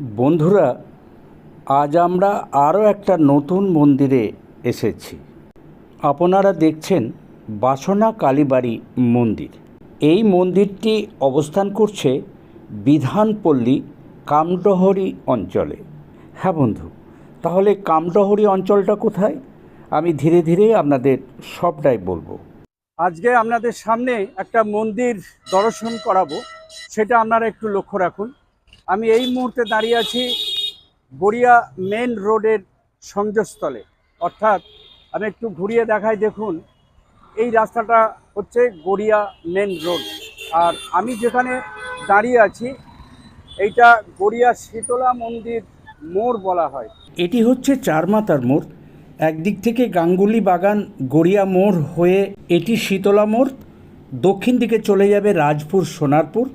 বন্ধুরা, আজ আমরা আরও একটা নতুন মন্দিরে এসেছি। আপনারা দেখছেন বাসনা কালীবাড়ি মন্দির। এই মন্দিরটি অবস্থান করছে বিধানপল্লী কামডহরি অঞ্চলে। হ্যাঁ বন্ধু, তাহলে কামডহরি অঞ্চলটা কোথায়? আমি ধীরে ধীরে আপনাদের সবটাই বলব। আজকে আপনাদের সামনে একটা মন্দির দর্শন করাবো, সেটা আপনারা একটু লক্ষ্য রাখুন। আমি এই মুহূর্তে দাঁড়িয়ে আছি গড়িয়া মেন রোডের সংযোগস্থলে। অর্থাৎ আমি একটু ঘুরিয়ে দেখাই, দেখুন, এই রাস্তাটা হচ্ছে গড়িয়া মেন রোড। আর আমি যেখানে দাঁড়িয়ে আছি, এইটা গড়িয়া শীতলা মন্দির মোড় বলা হয়। এটি হচ্ছে চারমাতার মোড়। একদিক থেকে গাঙ্গুলি বাগান গড়িয়া মোড় হয়ে এটি শীতলা মোড়। দক্ষিণ দিকে চলে যাবে রাজপুর সোনারপুর।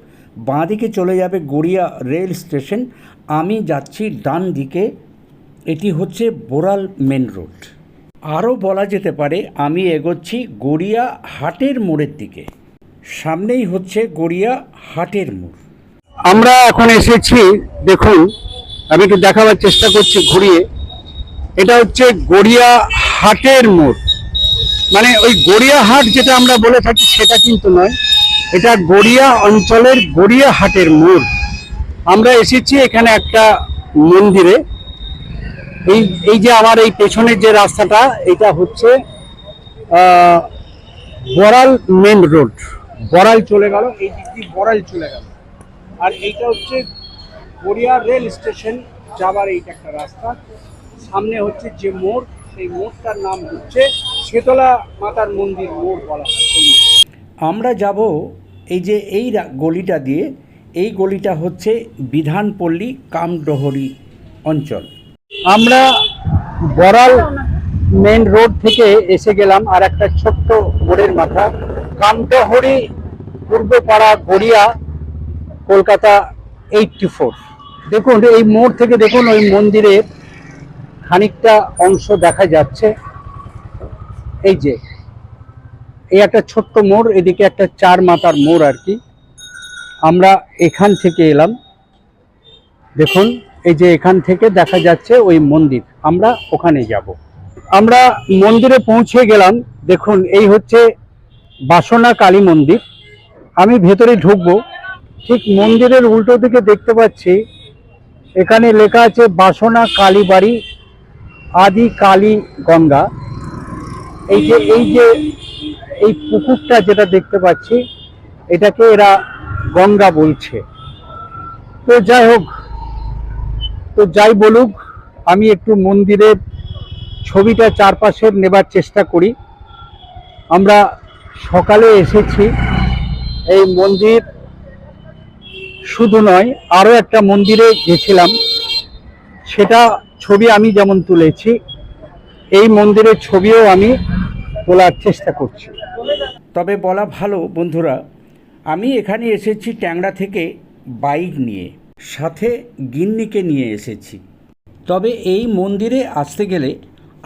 বাঁ দিকে চলে যাবে গড়িয়া রেল স্টেশন। আমি যাচ্ছি ডান দিকে। এটি হচ্ছে বোরাল মেন রোড। আরও বলা যেতে পারে, আমি এগোচ্ছি গড়িয়া হাটের মোড়ের দিকে। সামনেই হচ্ছে গড়িয়া হাটের মোড়। আমরা এখন এসেছি, দেখুন, আমি একটু দেখাবার চেষ্টা করছি ঘুরিয়ে। এটা হচ্ছে গড়িয়া হাটের মোড়। মানে ওই গড়িয়া হাট যেটা আমরা বলে থাকি, সেটা কিন্তু নয়। এটা গড়িয়া অঞ্চলের গড়িয়া হাটের মোড়। আমরা এসেছি এখানে একটা মন্দিরে। এই এই যে আমার এই পেছনের যে রাস্তাটা, এটা হচ্ছে বড়াল মেন রোড। বড়াল চলে গেল, এই দিক দিয়ে বড়াল চলে গেল। আর এইটা হচ্ছে গড়িয়া রেল স্টেশন যাবার এইটা একটা রাস্তা। সামনে হচ্ছে যে মোড়, সেই মোড়টার নাম হচ্ছে শীতলা মাতার মন্দির মোড় বলা হয়। আমরা যাব এই যে এই গলিটা দিয়ে, এই গলিটা হচ্ছে বিধানপল্লী কামডহরি অঞ্চল। আমরা বড়াল মেন রোড থেকে এসে গেলাম আর একটা ছোট্ট মোড়ের মাথা। কামটহরি পূর্বপাড়া গড়িয়া, কলকাতা এইটটি ফোর। দেখুন, এই মোড় থেকে দেখুন, ওই মন্দিরের খানিকটা অংশ দেখা যাচ্ছে। এই যে এই একটা ছোট্ট মোড়, এদিকে একটা চার মাতার মোড় আর কি। আমরা এখান থেকে এলাম। দেখুন, এই যে এখান থেকে দেখা যাচ্ছে ওই মন্দির। আমরা ওখানে যাব। আমরা মন্দিরে পৌঁছে গেলাম। দেখুন, এই হচ্ছে বাসনা কালী মন্দির। আমি ভেতরে ঢুকবো। ঠিক মন্দিরের উল্টো দিকে দেখতে পাচ্ছি, এখানে লেখা আছে বাসনা কালীবাড়ি আদি কালী গঙ্গা। এই যে এই যে এই পুকুরটা যেটা দেখতে পাচ্ছি, এটাকে এরা গঙ্গা বলছে। তো যাই হোক, তো যাই বলুক, আমি একটু মন্দিরের ছবিটা চারপাশের নেবার চেষ্টা করি। আমরা সকালে এসেছি, এই মন্দির শুধু নয়, আরও একটা মন্দিরে গেছিলাম। সেটা ছবি আমি যেমন তুলেছি, এই মন্দিরের ছবিও আমি তোলার চেষ্টা করছি। তবে বলা ভালো, বন্ধুরা, আমি এখানে এসেছি ট্যাংরা থেকে বাইক নিয়ে, সাথে গিন্নিকে নিয়ে এসেছি। তবে এই মন্দিরে আসতে গেলে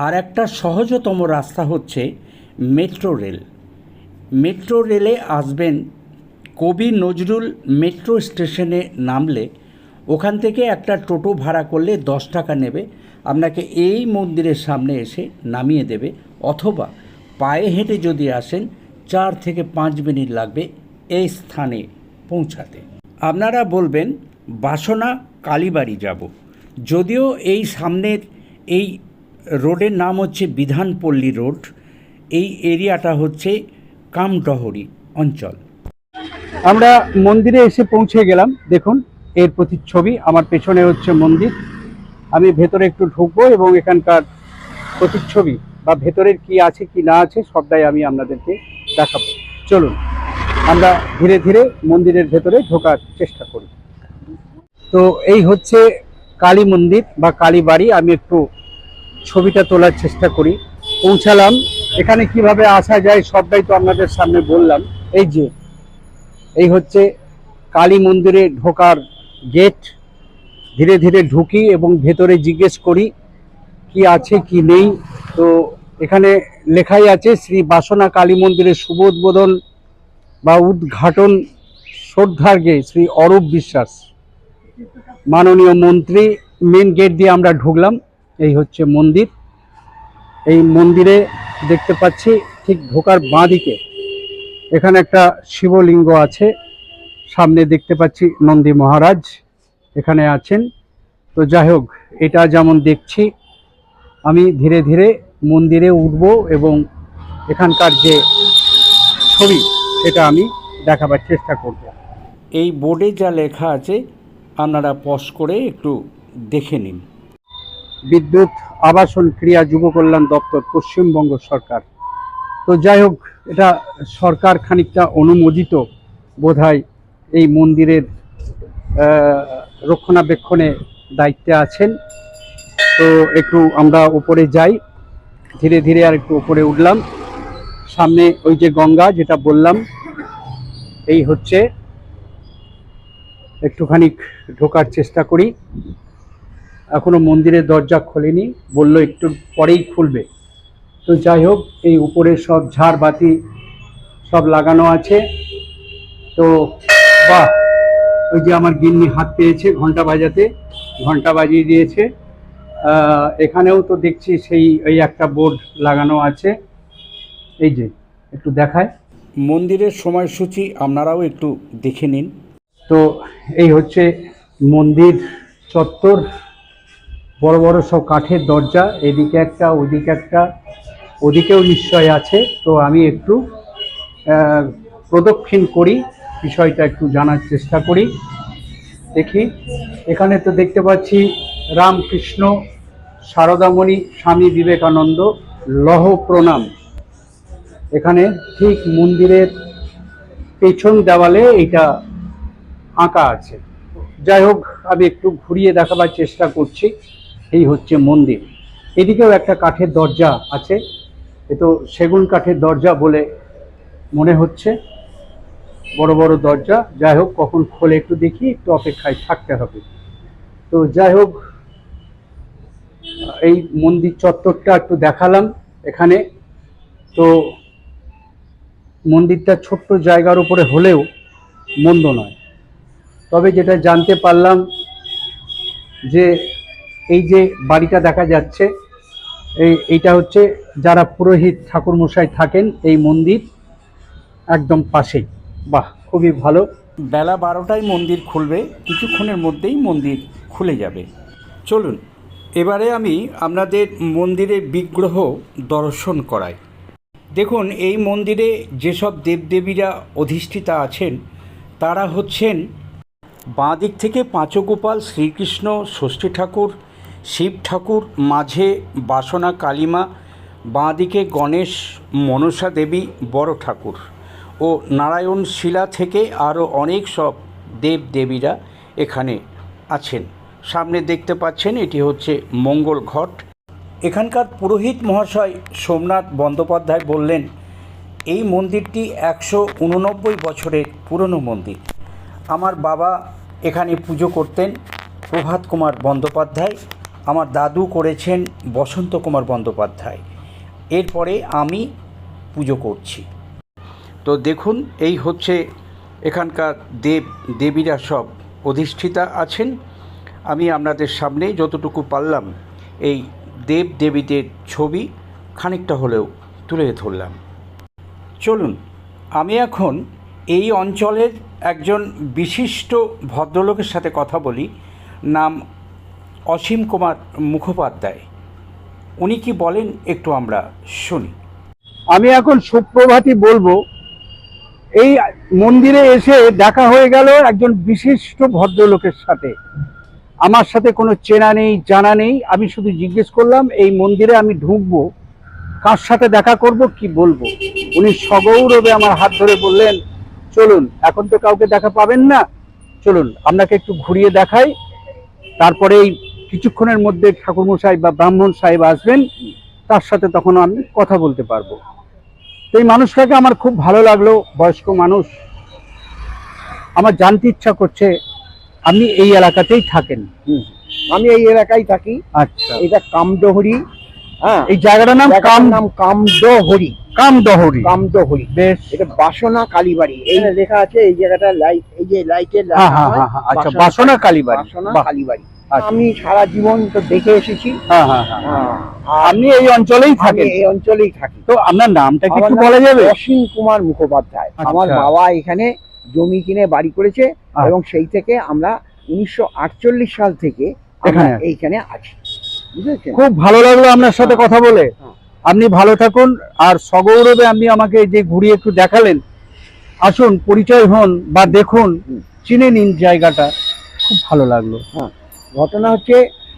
আর একটা সহজতম রাস্তা হচ্ছে মেট্রো রেল। মেট্রো রেলে আসবেন কবি নজরুল মেট্রো স্টেশনে নামলে, ওখান থেকে একটা টোটো ভাড়া করলে দশ টাকা নেবে, আপনাকে এই মন্দিরের সামনে এসে নামিয়ে দেবে, অথবা পায়ে হেঁটে যদি আসেন চার থেকে পাঁচ মিনিট লাগবে এই স্থানে পৌঁছাতে। আপনারা বলবেন, বাসনা, কালীবাড়ি যাব। যদিও এই সামনের এই রোডের নাম হচ্ছে বিধানপল্লী রোড, এই এরিয়াটা হচ্ছে কামডহরি অঞ্চল। আমরা মন্দিরে এসে পৌঁছে গেলাম। দেখুন, এর প্রতিচ্ছবি, আমার পেছনে হচ্ছে মন্দির। আমি ভেতরে একটু ঢুকবো এবং এখানকার প্রতিচ্ছবি। বা ভেতরের কি আছে, কি না আছে, সবটাই আমি আপনাদেরকে দেখাবো। চলুন, আমরা ধীরে ধীরে মন্দিরের ভেতরে ঢোকার চেষ্টা করি। তো এই হচ্ছে কালী মন্দির বা কালী বাড়ি, আমি একটু ছবিটা তোলার চেষ্টা করি। পৌঁছালাম। এখানে কীভাবে আসা যায়, সবটাই তো আপনাদের সামনে বললাম। এই যে, এই হচ্ছে কালী মন্দিরে ঢোকার গেট। ধীরে ধীরে ঢুকি এবং ভেতরে জিজ্ঞেস করি কি আছে, কি নেই। তো এখানে লেখাই আছে, শ্রী বাসনা কালী মন্দিরের শুভ উদ্বোধন বা উদ্ঘাটন শ্রদ্ধার্ঘে শ্রী অরূপ বিশ্বাস। মাননীয় মন্ত্রী মেন গেট দিয়ে আমরা ঢুকলাম, এই হচ্ছে মন্দির। এই মন্দিরে দেখতে পাচ্ছি ঠিক ঢোকার বাঁ দিকে এখানে একটা শিবলিঙ্গ আছে, সামনে দেখতে পাচ্ছি নন্দী মহারাজ এখানে আছেন। তো যাই হোক, এটা যেমন দেখছি আমি ধীরে ধীরে মন্দিরে উঠব এবং এখানকার যে ছবি সেটা আমি দেখাবার চেষ্টা করব। এই বোর্ডে যা লেখা আছে আপনারা পজ করে একটু দেখে নিন। বিদ্যুৎ আবাসন ক্রিয়া যুব কল্যাণ দপ্তর পশ্চিমবঙ্গ সরকার। তো যাই হোক এটা সরকার খানিকটা অনুমোদিত বোধহয় এই মন্দিরের রক্ষণাবেক্ষণে দায়িত্বে আছেন। তো একটু আমরা উপরে যাই। ধীরে ধীরে আর একটু উপরে উঠলাম। সামনে ওই যে গঙ্গা যেটা বললাম, এই হচ্ছে একটুখানি ঢোকার চেষ্টা করি। এখনও মন্দিরের দরজা খোলেনি, বলল একটু পরেই খুলবে। তো যাই হোক, এই উপরে সব ঝাড়বাতি সব লাগানো আছে। তো বাহ, ওই যে আমার গিন্নি হাত পেয়েছে ঘণ্টা বাজাতে, ঘণ্টা বাজিয়ে দিয়েছে। এখানেও তো দেখছি সেই ওই একটা বোর্ড লাগানো আছে। এই যে একটু দেখায়। মন্দিরের সময়সূচি আপনারাও একটু দেখে নিন। তো এই হচ্ছে মন্দির চত্বর। বড় বড় সব কাঠের দরজা এদিকে একটা ওদিকে একটা ওদিকেও নিশ্চয় আছে। তো আমি একটু প্রদক্ষিণ করি বিষয়টা একটু জানার চেষ্টা করি। দেখি এখানে তো দেখতে পাচ্ছি রামকৃষ্ণ সারদামণি স্বামী বিবেকানন্দ লহ প্রণাম। এখানে ঠিক মন্দিরের পেছন দেওয়ালে এটা আঁকা আছে। যাই হোক, আমি একটু ঘুরিয়ে দেখাবার চেষ্টা করছি। এই হচ্ছে মন্দির। এদিকেও একটা কাঠের দরজা আছে। এ তো সেগুন কাঠের দরজা বলে মনে হচ্ছে। বড় বড় দরজা। যাই হোক, কখন খোলে একটু দেখি, একটু অপেক্ষায় থাকতে হবে। তো যাই হোক এই মন্দির চত্বরটা একটু দেখালাম এখানে। তো মন্দিরটা ছোট্ট জায়গার উপরে হলেও মন্দ নয়। তবে যেটা জানতে পারলাম যে এই যে বাড়িটা দেখা যাচ্ছে, এই এইটা হচ্ছে যারা পুরোহিত ঠাকুরমশাই থাকেন এই মন্দির একদম পাশেই। বাহ, খুবই ভালো। বেলা বারোটায় মন্দির খুলবে, কিছুক্ষণের মধ্যেই মন্দির খুলে যাবে। চলুন এবারে আমি আপনাদের মন্দিরের বিগ্রহ দর্শন করাই। দেখুন, এই মন্দিরে যেসব দেবদেবীরা অধিষ্ঠিতা আছেন, তারা হচ্ছেন বাঁ দিক থেকে পাঁচগোপাল শ্রীকৃষ্ণ, ষষ্ঠী ঠাকুর, শিব ঠাকুর, মাঝে বাসনা কালিমা, বাঁ দিকে গণেশ, মনসা দেবী, বড় ঠাকুর ও নারায়ণ শিলা থেকে আরও অনেক সব দেবদেবীরা এখানে আছেন। সামনে দেখতে পাচ্ছেন, এটি হচ্ছে মঙ্গল ঘট। এখানকার পুরোহিত মহাশয় সোমনাথ বন্দ্যোপাধ্যায় বললেন, এই মন্দিরটি একশো উননব্বই বছরের পুরনো মন্দির। আমার বাবা এখানে পুজো করতেন, প্রভাত কুমার বন্দ্যোপাধ্যায়, আমার দাদু করেছেন বসন্ত কুমার বন্দ্যোপাধ্যায়। এরপরে আমি পুজো করছি। তো দেখুন, এই হচ্ছে এখানকার দেব, দেবীরা সব। অধিষ্ঠিতা আছেন আমি আপনাদের সামনে যতটুকু পারলাম এই দেব দেবীদের ছবি খানিকটা হলেও তুলে ধরলাম। চলুন, আমি এখন এই অঞ্চলের একজন বিশিষ্ট ভদ্রলোকের সাথে কথা বলি, নাম অসীম কুমার মুখোপাধ্যায়। উনি কি বলেন একটু আমরা শুনি। আমি এখন সুপ্রভাতই বলব, এই মন্দিরে এসে দেখা হয়ে গেল একজন বিশিষ্ট ভদ্রলোকের সাথে। আমার সাথে কোনো চেনা নেই, জানা নেই। আমি শুধু জিজ্ঞেস করলাম, এই মন্দিরে আমি ঢুকবো? কার সাথে দেখা করব, কি বলব? উনি সগৌরবে আমার হাত ধরে বললেন, চলুন, এখন তো কাউকে দেখা পাবেন না। চলুন, আপনাকে একটু ঘুরিয়ে দেখাই। তারপরে এই কিছুক্ষণের মধ্যে ঠাকুরমশাই বা ব্রাহ্মণ সাহেব আসবেন, তার সাথে তখন আমি কথা বলতে পারব। তো এই মানুষটাকে আমার খুব ভালো লাগল, বয়স্ক মানুষ। আমার জানতে ইচ্ছা করছে আপনি এই এলাকাতেই থাকেন। আমি এই এলাকায় থাকি। আচ্ছা। এটা কামডহরি হ্যাঁ। এই জায়গাটার নাম কাম নাম কামদহরি। কামদহরি। কামদহরি। বেশ। এটা বাসনা কালীবাড়ি। এই লেখা আছে এই জায়গাটা লাইট এই যে লাইটের হ্যাঁ হ্যাঁ হ্যাঁ আচ্ছা বাসনা কালীবাড়ি। বাসনা কালীবাড়ি। আচ্ছা। আমি সারা জীবন তো দেখে এসেছি। আপনি এই অঞ্চলেই আমি থাকেন। এই অঞ্চলেই থাকি। তো আপনার নামটা কি আমার একটু নাম বলা যাবে? অসীম কুমার মুখোপাধ্যায়। আচ্ছা। আমার বাবা এখানে জমি কিনে বাড়ি করেছে। এবং সেই থেকে আমরা উনিশশো সাল থেকে। এইখানে আছি। বুঝেছেন? খুব ভালো লাগল আপনার সাথে কথা বলে। হ্যাঁ। আপনি ভালো থাকুন আর সগৌরবে আপনি আমাকে যে ঘুরিয়ে একটু দেখালেন আসুন পরিচয় হন বা দেখুন চিনে নিন জায়গাটা। খুব ভালো লাগল। ঘটনা হচ্ছে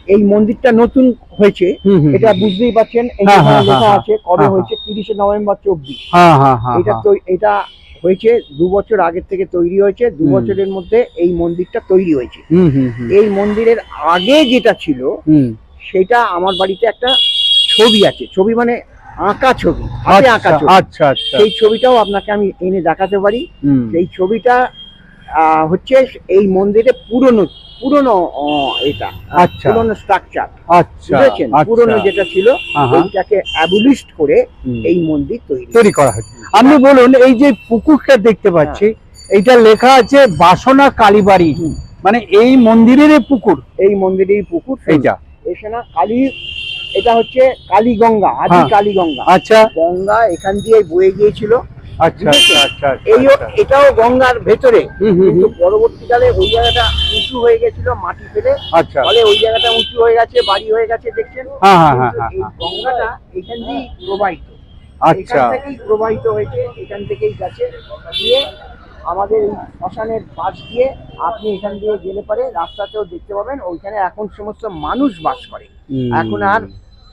এই মন্দিরটা নতুন হয়েছে এটা বুঝতেই পারছেন হ্যাঁ, হ্যাঁ, হ্যাঁ, আছে কবে হ্যাঁ, হয়েছে? তিরিশে নভেম্বর চব্বিশ। হ্যাঁ হ্যাঁ হ্যাঁ এটা হ্যাঁ। তো এটা হয়েছে দু বছর আগের থেকে তৈরি হয়েছে দু বছরের মধ্যে এই মন্দিরটা তৈরি হয়েছে। এই মন্দিরের আগে যেটা ছিল সেটা আমার বাড়িতে একটা ছবি আছে। ছবি মানে আঁকা ছবি হাতে আঁকা আচ্ছা ছবি। আচ্ছা আচ্ছা। সেই ছবিটাও আপনাকে আমি এনে দেখাতে পারি। সেই ছবিটা আহ, হচ্ছে এই মন্দিরে পুরনো পুরনো এটা আচ্ছা। পুরনো স্ট্রাকচার আচ্ছা বুঝেছেন? আচ্ছা। পুরনো যেটা ছিল। এইটাকে অ্যাবলিস্ট করে এই মন্দির তৈরি তৈরি করা হয়েছে। আপনি বলুন এই যে পুকুরটা দেখতে পাচ্ছি এইটা লেখা আছে বাসনা কালীবাড়ি। মানে এই মন্দিরের পুকুর? এই মন্দিরের পুকুর এইটা। এখানে কালী এটা হচ্ছে কালীগঙ্গা আদি হ্যাঁ। কালীগঙ্গা। আচ্ছা। গঙ্গা এখান দিয়ে বয়ে গিয়েছিল। আচ্ছা আচ্ছা আচ্ছা এই আচ্ছা। এটাও গঙ্গার ভেতরে। কিন্তু। পরবর্তীকালে ওই জায়গাটা উঁচু হয়ে গেছিল মাটি ফেলে। আচ্ছা। ফলে ওই জায়গাটা উঁচু হয়ে গেছে বাড়ি হয়ে গেছে দেখছেন? হ্যাঁ, হ্যাঁ, হ্যাঁ, হ্যাঁ, এই হ্যাঁ। গঙ্গাটা এখান প্রবাহিত। আচ্ছা। থেকেই প্রবাহিত হয়েছে এখান থেকেই গেছে। দিয়ে আমাদের এই শ্মশানের পাশ দিয়ে আপনি এখান দিয়ে গেলে পরে রাস্তাতেও দেখতে পাবেন ওইখানে এখন সমস্ত মানুষ বাস করে। এখন আর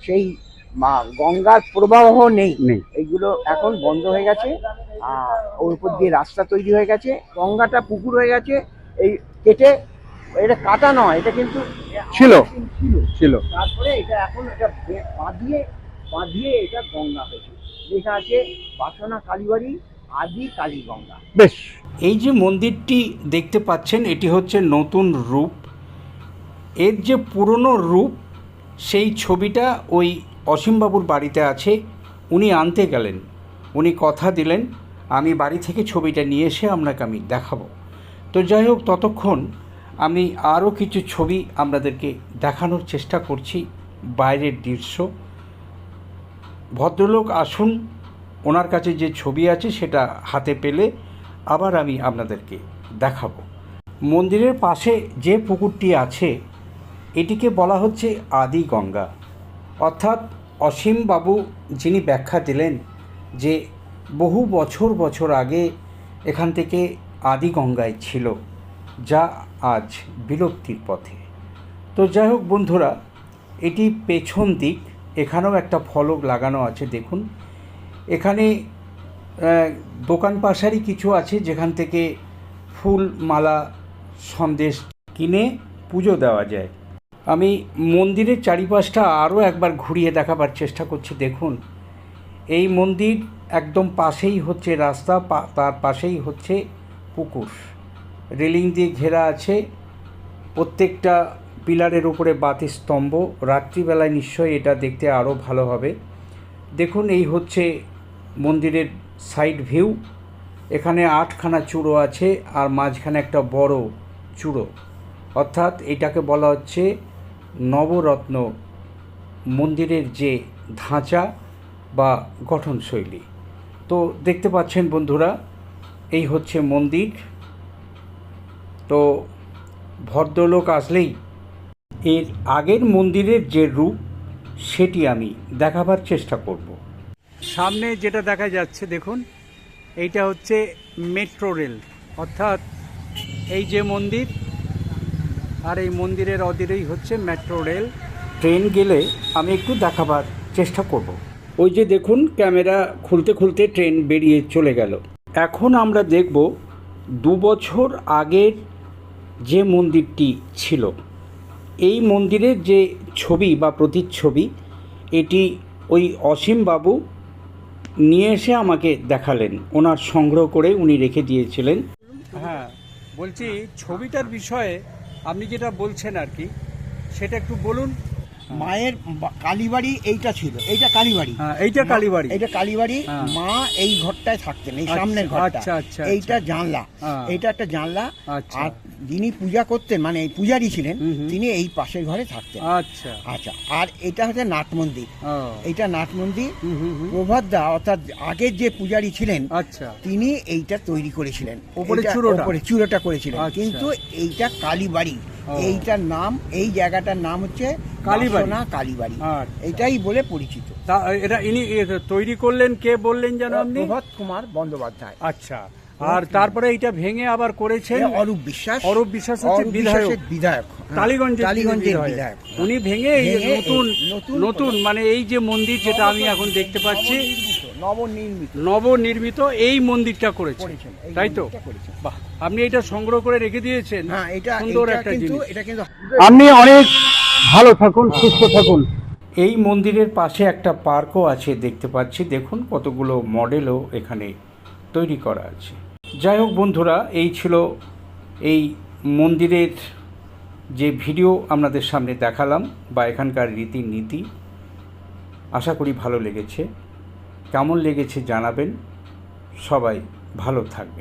সেই মা- গঙ্গার প্রবাহ নেই। এইগুলো এখন বন্ধ হয়ে গেছে আর ওর উপর দিয়ে রাস্তা তৈরি হয়ে গেছে গঙ্গাটা পুকুর হয়ে গেছে এই কেটে এটা কাটা নয় এটা কিন্তু ছিল। ছিল। ছিল। তারপরে এটা এখন এটা বাঁধিয়ে বাঁধিয়ে এটা গঙ্গা হয়েছে। লেখা আছে বাসনা কালীবাড়ি আদি কালী গঙ্গা বেশ। এই যে মন্দিরটি দেখতে পাচ্ছেন এটি হচ্ছে নতুন রূপ। এর যে পুরনো রূপ সেই ছবিটা ওই অসীমবাবুর বাড়িতে আছে। উনি আনতে গেলেন। উনি কথা দিলেন আমি বাড়ি থেকে ছবিটা নিয়ে এসে আপনাকে আমি দেখাবো। তো যাই হোক ততক্ষণ আমি আরও কিছু ছবি আপনাদেরকে দেখানোর চেষ্টা করছি বাইরের দৃশ্য। ভদ্রলোক আসুন, ওনার কাছে যে ছবি আছে সেটা হাতে পেলে আবার আমি আপনাদেরকে দেখাবো। মন্দিরের পাশে যে পুকুরটি আছে, এটিকে বলা হচ্ছে আদি গঙ্গা। অর্থাৎ অসীম বাবু যিনি ব্যাখ্যা দিলেন যে বহু বছর বছর আগে এখান থেকে আদি গঙ্গায় ছিল, যা আজ বিলুপ্তির পথে। তো যাই হোক বন্ধুরা, এটি পেছন দিক। এখানেও একটা ফলক লাগানো আছে, দেখুন। এখানে দোকান পাশারই কিছু আছে, যেখান থেকে ফুল, মালা, সন্দেশ কিনে পুজো দেওয়া যায়। আমি মন্দিরের চারিপাশটা আরও একবার ঘুরিয়ে দেখাবার চেষ্টা করছি, দেখুন। এই মন্দির একদম পাশেই হচ্ছে রাস্তা তার পাশেই হচ্ছে পুকুর। রেলিং দিয়ে ঘেরা আছে। প্রত্যেকটা পিলারের উপরে বাতি স্তম্ভ, রাত্রিবেলায় নিশ্চয়ই এটা দেখতে আরও ভালো হবে। দেখুন, এই হচ্ছে মন্দিরের সাইড ভিউ এখানে আটখানা চূড়ো আছে আর মাঝখানে একটা বড় চূড়ো। অর্থাৎ এটাকে বলা হচ্ছে নবরত্ন মন্দিরের যে ধাঁচা বা গঠনশৈলী। তো দেখতে পাচ্ছেন বন্ধুরা, এই হচ্ছে মন্দির। তো ভদ্রলোক আসলেই এর আগের মন্দিরের যে রূপ সেটি আমি দেখাবার চেষ্টা করব। সামনে যেটা দেখা যাচ্ছে দেখুন এইটা হচ্ছে মেট্রো রেল। অর্থাৎ এই যে মন্দির আর এই মন্দিরের অদিরেই হচ্ছে মেট্রো রেল। ট্রেন গেলে আমি একটু দেখাবার চেষ্টা করব। ওই যে দেখুন ক্যামেরা খুলতে খুলতে ট্রেন বেরিয়ে চলে গেল। এখন আমরা দেখব দু বছর আগের যে মন্দিরটি ছিল। এই মন্দিরের যে ছবি বা প্রতিচ্ছবি, এটি ওই অসীম বাবু নিয়ে এসে আমাকে দেখালেন। ওনার সংগ্রহ করে উনি রেখে দিয়েছিলেন। হ্যাঁ বলছি ছবিটার বিষয়ে আপনি যেটা বলছেন আর কি, সেটা একটু বলুন। মায়ের কালীবাড়ি এইটা ছিল এইটা কালীবাড়ি হ্যাঁ এইটা কালীবাড়ি এইটা কালীবাড়ি হ্যাঁ। মা এই ঘরটায় থাকতেন এই আচ্ছা, সামনের ঘরটা আচ্ছা, আচ্ছা, এইটা জানলা হ্যাঁ। এইটা একটা জানলা আচ্ছা। আর যিনি পূজা করতেন মানে এই পূজারি ছিলেন। তিনি এই পাশের ঘরে থাকতেন আচ্ছা আচ্ছা আর এটা হচ্ছে নাট মন্দির এইটা নাট মন্দির হুম হুম হুম। প্রভাত দা অর্থাৎ আগের যে পূজারি ছিলেন আচ্ছা তিনি এইটা তৈরি করেছিলেন ওপরে চূড়োটা? চূড়োটা করেছিলেন আচ্ছা। কিন্তু এইটা কালীবাড়ি। এইটার নাম এই জায়গাটার নাম হচ্ছে কালীবাড়ি। বাসনা কালীবাড়ি। আর এটাই বলে পরিচিত। এটা ইনি তৈরি করলেন কে বললেন যেন আপনি? প্রভাত কুমার বন্দ্যোপাধ্যায়। আচ্ছা। আর তারপরে এটা ভেঙে আবার করেছেন? অরূপ বিশ্বাস। অরূপ বিশ্বাস হচ্ছে বিধায়ক। বিধায়ক। হ্যাঁ, টালিগঞ্জের টালিগঞ্জের বিধায়ক। উনি ভেঙে নতুন নতুন মানে এই যে মন্দির যেটা আমি এখন দেখতে পাচ্ছি নবনির্মিত, নবনির্মিত এই মন্দিরটা করেছে। করেছেন তাই তো? বাহ আপনি এটা সংগ্রহ করে রেখে দিয়েছেন? হ্যাঁ এটা সুন্দর একটা কিন্তু জিনিস। এটা কিন্তু আপনি অনেক ভালো থাকুন সুস্থ থাকুন। এই মন্দিরের পাশে একটা পার্কও আছে দেখতে পাচ্ছি। দেখুন কতগুলো মডেলও এখানে তৈরি করা আছে। যাই হোক বন্ধুরা এই ছিল এই মন্দিরের যে ভিডিও আপনাদের সামনে দেখালাম বা এখানকার রীতিনীতি। আশা করি ভালো লেগেছে। কেমন লেগেছে জানাবেন। সবাই ভালো থাকবেন।